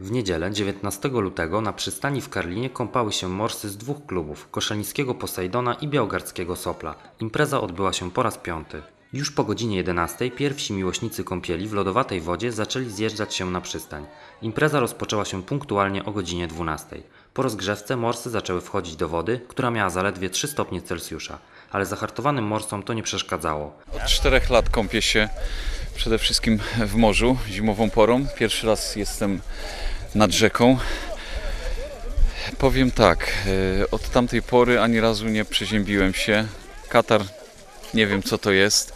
W niedzielę 19 lutego na przystani w Karlinie kąpały się morsy z dwóch klubów, Koszalnickiego Posejdona i Białogardzkiego Sopla. Impreza odbyła się po raz piąty. Już po godzinie 11 pierwsi miłośnicy kąpieli w lodowatej wodzie zaczęli zjeżdżać się na przystań. Impreza rozpoczęła się punktualnie o godzinie 12. Po rozgrzewce morsy zaczęły wchodzić do wody, która miała zaledwie 3 stopnie Celsjusza, ale zahartowanym morsom to nie przeszkadzało. Od czterech lat kąpię się przede wszystkim w morzu zimową porą. Pierwszy raz jestem nad rzeką. Powiem tak, e, od tamtej pory ani razu nie przeziębiłem się. Katar, nie wiem co to jest.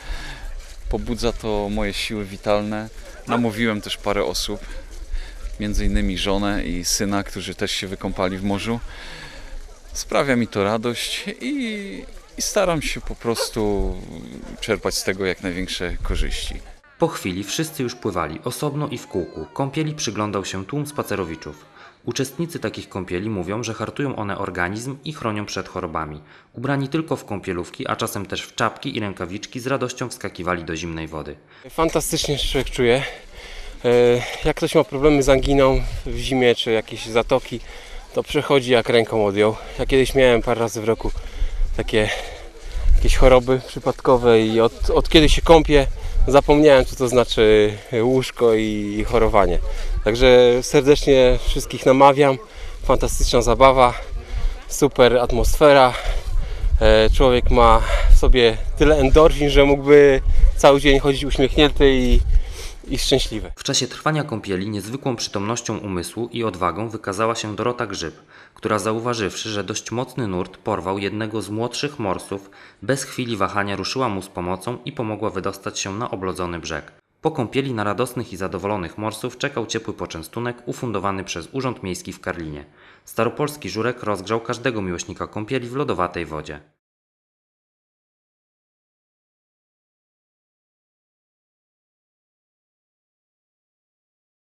Pobudza to moje siły witalne. Namówiłem też parę osób, między innymi żonę i syna, którzy też się wykąpali w morzu. Sprawia mi to radość i, i staram się po prostu czerpać z tego jak największe korzyści. Po chwili wszyscy już pływali, osobno i w kółku. Kąpieli przyglądał się tłum spacerowiczów. Uczestnicy takich kąpieli mówią, że hartują one organizm i chronią przed chorobami. Ubrani tylko w kąpielówki, a czasem też w czapki i rękawiczki, z radością wskakiwali do zimnej wody. Fantastycznie się człowiek czuje. E, Jak ktoś ma problemy z anginą w zimie czy jakieś zatoki, to przechodzi jak ręką odjął. Ja kiedyś miałem parę razy w roku takie jakieś choroby przypadkowe i od, od kiedy się kąpię zapomniałem co to znaczy łóżko i chorowanie. Także serdecznie wszystkich namawiam. Fantastyczna zabawa, super atmosfera. E, Człowiek ma w sobie tyle endorfin, że mógłby cały dzień chodzić uśmiechnięty i, i szczęśliwy. W czasie trwania kąpieli niezwykłą przytomnością umysłu i odwagą wykazała się Dorota Grzyb, która zauważywszy, że dość mocny nurt porwał jednego z młodszych morsów, bez chwili wahania ruszyła mu z pomocą i pomogła wydostać się na oblodzony brzeg. Po kąpieli na radosnych i zadowolonych morsów czekał ciepły poczęstunek ufundowany przez Urząd Miejski w Karlinie. Staropolski żurek rozgrzał każdego miłośnika kąpieli w lodowatej wodzie.